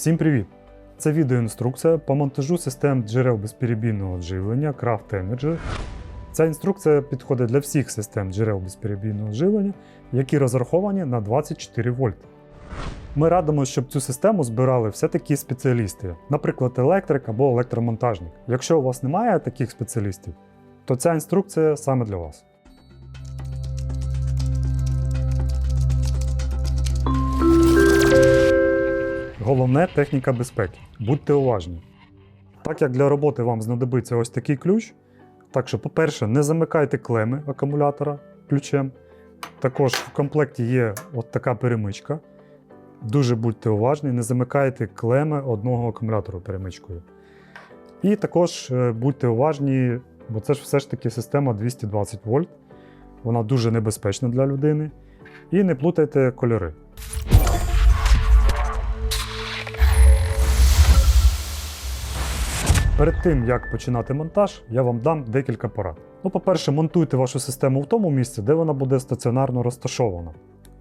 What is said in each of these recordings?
Всім привіт! Це відеоінструкція по монтажу систем джерел безперебійного живлення Craft Energy. Ця інструкція підходить для всіх систем джерел безперебійного живлення, які розраховані на 24 вольт. Ми радимо, щоб цю систему збирали все такі спеціалісти, наприклад, електрик або електромонтажник. Якщо у вас немає таких спеціалістів, то ця інструкція саме для вас. Головне техніка безпеки. Будьте уважні. Так як для роботи вам знадобиться ось такий ключ, так що, по-перше, не замикайте клеми акумулятора ключем. Також в комплекті є от така перемичка. Дуже будьте уважні, не замикайте клеми одного акумулятора перемичкою. І також е, будьте уважні, бо це ж все ж таки система 220 вольт. Вона дуже небезпечна для людини. І не плутайте кольори. Перед тим, як починати монтаж, я вам дам декілька порад. Ну, по-перше, монтуйте вашу систему в тому місці, де вона буде стаціонарно розташована.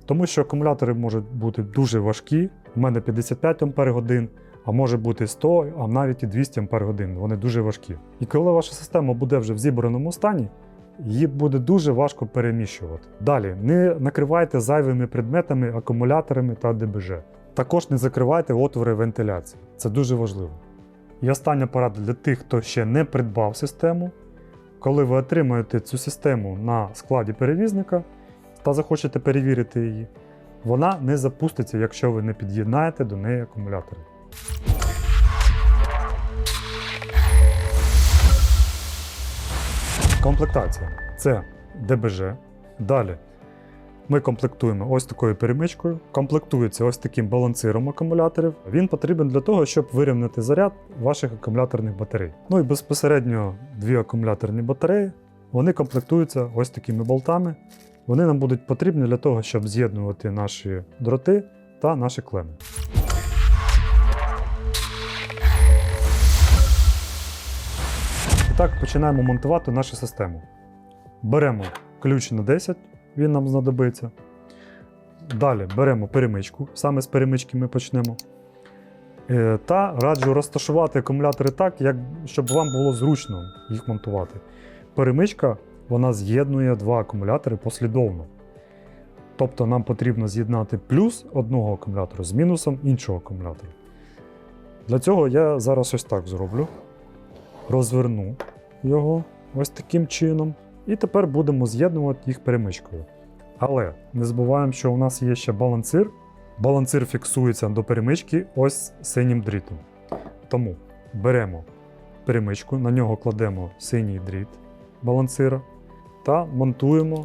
Тому що акумулятори можуть бути дуже важкі, у мене 55 Ах, а може бути 100, а навіть і 200 Ах. Вони дуже важкі. І коли ваша система буде вже в зібраному стані, її буде дуже важко переміщувати. Далі, не накривайте зайвими предметами, акумуляторами та ДБЖ. Також не закривайте отвори вентиляції. Це дуже важливо. І остання порада для тих, хто ще не придбав систему. Коли ви отримаєте цю систему на складі перевізника та захочете перевірити її, вона не запуститься, якщо ви не під'єднаєте до неї акумулятори. Комплектація це ДБЖ. Далі ми комплектуємо ось такою перемичкою, комплектується ось таким балансиром акумуляторів. Він потрібен для того, щоб вирівняти заряд ваших акумуляторних батарей. Ну і безпосередньо дві акумуляторні батареї. Вони комплектуються ось такими болтами. Вони нам будуть потрібні для того, щоб з'єднувати наші дроти та наші клеми. Так починаємо монтувати нашу систему. Беремо ключ на 10, він нам знадобиться. Далі беремо перемичку, саме з перемички ми почнемо. Е, Та раджу розташувати акумулятори так, як, щоб вам було зручно їх монтувати. Перемичка вона з'єднує два акумулятори послідовно. Тобто нам потрібно з'єднати плюс одного акумулятора з мінусом іншого акумулятора. Для цього я зараз ось так зроблю. Розверну його ось таким чином. І тепер будемо з'єднувати їх перемичкою. Але не забуваємо, що у нас є ще балансир. Балансир фіксується до перемички ось синім дрітом. Тому беремо перемичку, на нього кладемо синій дріт балансира та монтуємо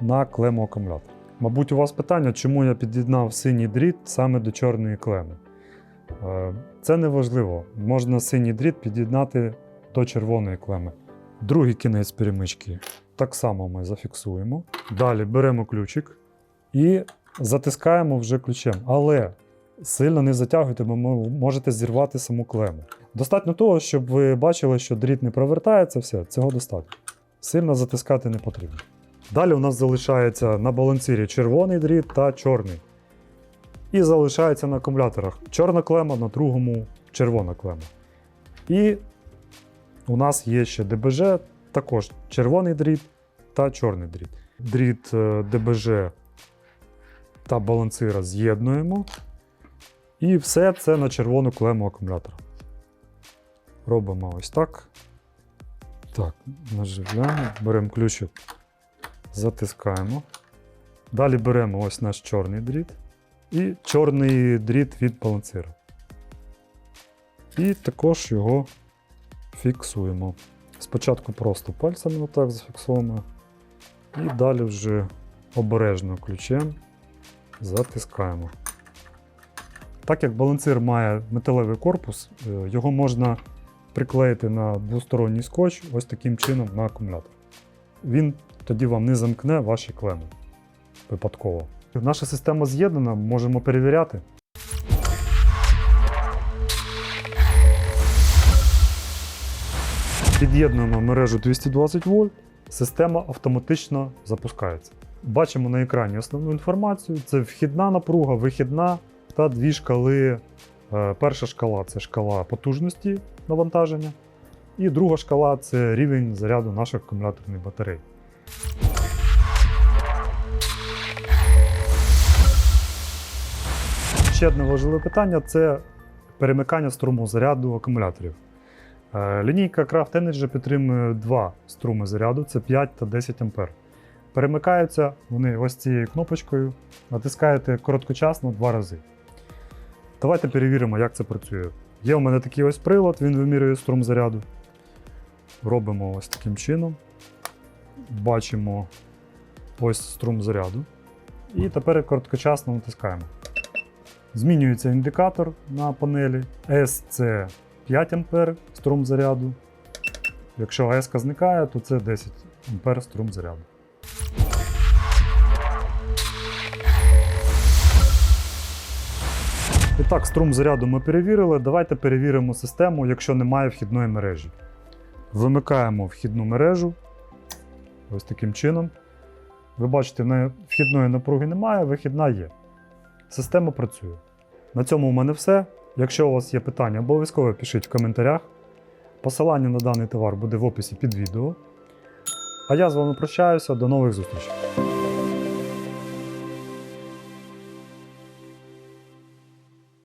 на клему акумулятора. Мабуть, у вас питання, чому я під'єднав синій дріт саме до чорної клеми. Е, Це не важливо. Можна синій дріт під'єднати до червоної клеми. Другий кінець перемички так само ми зафіксуємо. Далі беремо ключик і затискаємо вже ключем. Але сильно не затягуйте, бо можете зірвати саму клему. Достатньо того, щоб ви бачили, що дріт не провертається, все, цього достатньо. Сильно затискати не потрібно. Далі у нас залишається на балансирі червоний дріт та чорний. І залишається на акумуляторах чорна клема, на другому червона клема. І у нас є ще ДБЖ, також червоний дріт та чорний дріт. Дріт е, ДБЖ та балансира з'єднуємо. І все це на червону клему акумулятора. Робимо ось так. Так, наживляємо, беремо ключик, затискаємо. Далі беремо ось наш чорний дріт і чорний дріт від балансира. І також його фіксуємо. Спочатку просто пальцями отак зафіксуємо. І далі вже обережно ключем затискаємо. Так як балансир має металевий корпус, е, його можна приклеїти на двосторонній скотч ось таким чином на акумулятор. Він тоді вам не замкне ваші клеми випадково. Наша система з'єднана, можемо перевіряти. Під'єднуємо мережу 220 вольт, система автоматично запускається. Бачимо на екрані основну інформацію: це вхідна напруга, вихідна та дві шкали Е, Перша шкала це шкала потужності навантаження, і друга шкала це рівень заряду наших акумуляторних батарей. Ще одне важливе питання це перемикання струму заряду акумуляторів. Е, Лінійка Craft Energy підтримує два струми заряду це 5 та 10 А. Перемикаються вони ось цією кнопочкою, натискаєте короткочасно два рази. Давайте перевіримо, як це працює. Є у мене такий ось прилад, він вимірює струм заряду. Робимо ось таким чином. Бачимо ось струм заряду. І тепер короткочасно натискаємо. Змінюється індикатор на панелі. S це 5 А струм заряду. Якщо S зникає, то це 10 А струм заряду. І так, струм заряду ми перевірили. Давайте перевіримо систему, якщо немає вхідної мережі. Вимикаємо вхідну мережу. Ось таким чином. Ви бачите, вхідної напруги немає, вихідна є. Система працює. На цьому у мене все. Якщо у вас є питання, обов'язково пишіть в коментарях. Посилання на даний товар буде в описі під відео. А я з вами прощаюся. До нових зустрічей.